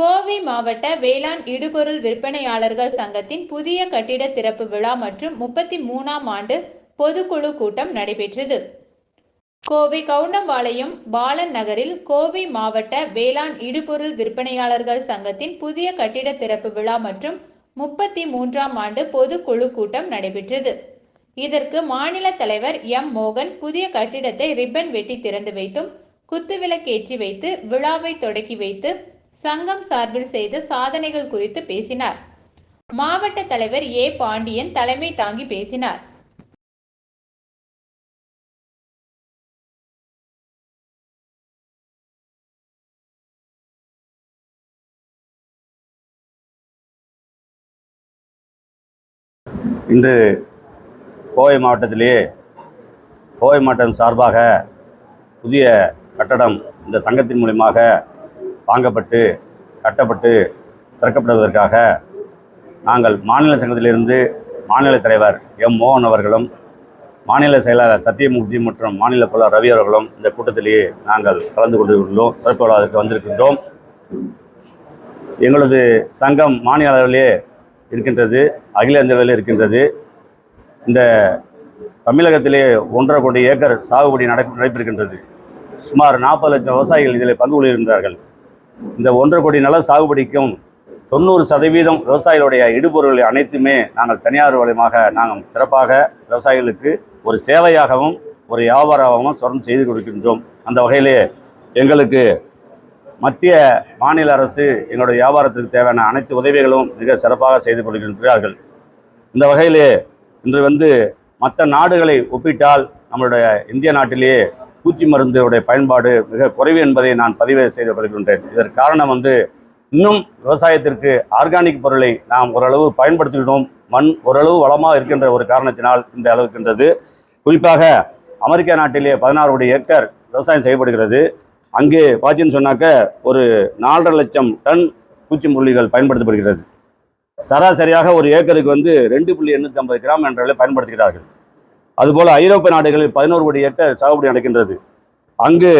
கோவை மாவட்ட வேளாண் இடுபொருள் விற்பனையாளர்கள் சங்கத்தின் புதிய கட்டிட திறப்பு விழா மற்றும் முப்பத்தி மூணாம் ஆண்டு பொதுக்குழு கூட்டம் நடைபெற்றது. கோவை கவுண்டம்பாளையம் பாலன் நகரில் கோவை மாவட்ட வேளாண் இடுபொருள் விற்பனையாளர்கள் சங்கத்தின் புதிய கட்டிட திறப்பு விழா மற்றும் முப்பத்தி மூன்றாம் ஆண்டு பொதுக்குழு கூட்டம் நடைபெற்றது. இதற்கு மாநில தலைவர் எம். மோகன் புதிய கட்டிடத்தை ரிப்பன் வெட்டி திறந்து வைத்தும் குத்துவிளக்கேற்றி வைத்து விழாவை தொடக்கி வைத்து சங்கம் சார்பில் செய்த சாதனைகள் குறித்து பேசினார். மாவட்ட தலைவர் ஏ. பாண்டியன் தலைமை தாங்கி பேசினார். இன்று கோவை மாவட்டத்திலேயே கோவை மாவட்டம் சார்பாக புதிய கட்டடம் இந்த சங்கத்தின் மூலியமாக வாங்கப்பட்டு கட்டப்பட்டு திறக்கப்படுவதற்காக நாங்கள் மாநில சங்கத்திலிருந்து மாநில தலைவர் எம் மோகன் அவர்களும் மாநில செயலாளர் சத்தியமூர்த்தி மற்றும் மாநில புலர் ரவி அவர்களும் இந்த கூட்டத்திலேயே நாங்கள் கலந்து கொண்டுள்ளோம் திறப்பு விழாவிற்கு வந்திருக்கின்றோம். எங்களது சங்கம் மாநில அளவிலே இருக்கின்றது அகில இந்திய அளவில் இருக்கின்றது. இந்த தமிழகத்திலே ஒன்றரை கோடி ஏக்கர் சாகுபடி நட நடைபெறுகின்றது. சுமார் நாற்பது லட்சம் விவசாயிகள் இதில் பங்கு கொள்கின்றார்கள் இந்த ஒன்றரை கோடி நல சாகுபடிக்கும் தொண்ணூறு சதவீதம் விவசாயிகளுடைய இடுபொருள்களை அனைத்துமே நாங்கள் தனியார் வளையமாக நாங்கள் சிறப்பாக விவசாயிகளுக்கு ஒரு சேவையாகவும் ஒரு வியாபாரமாகவும் சொரம் செய்து கொடுக்கின்றோம். அந்த வகையிலே எங்களுக்கு மத்திய மாநில அரசு எங்களுடைய வியாபாரத்திற்கு தேவையான அனைத்து உதவிகளும் மிக சிறப்பாக செய்து கொடுக்கின்றார்கள் இந்த வகையிலே இன்று வந்து மற்ற நாடுகளை ஒப்பிட்டால் நம்மளுடைய இந்திய நாட்டிலேயே பூச்சி மருந்துடைய பயன்பாடு மிக குறைவு என்பதை நான் பதிவு செய்து வருகின்றேன் இதற்கு காரணம் வந்து இன்னும் விவசாயத்திற்கு ஆர்கானிக் பொருளை நாம் ஓரளவு பயன்படுத்திக்கிட்டோம். மண் ஓரளவு வளமாக இருக்கின்ற ஒரு காரணத்தினால் இந்த அளவுக்கின்றது குறிப்பாக அமெரிக்கா நாட்டிலே பதினாறு கோடி ஏக்கர் விவசாயம் செய்யப்படுகிறது. அங்கே பார்த்தீங்கன்னு சொன்னாக்க ஒரு நாலரை லட்சம் டன் பூச்சிக்கொல்லிகள் பயன்படுத்தப்படுகிறது. சராசரியாக ஒரு ஏக்கருக்கு வந்து ரெண்டு புள்ளி எண்ணூற்றி ஐம்பது கிராம் என்ற பயன்படுத்துகிறார்கள். அதுபோல் ஐரோப்பிய நாடுகளில் பதினோரு கோடி ஏக்கர் சாகுபடி நடக்கின்றது. அங்கு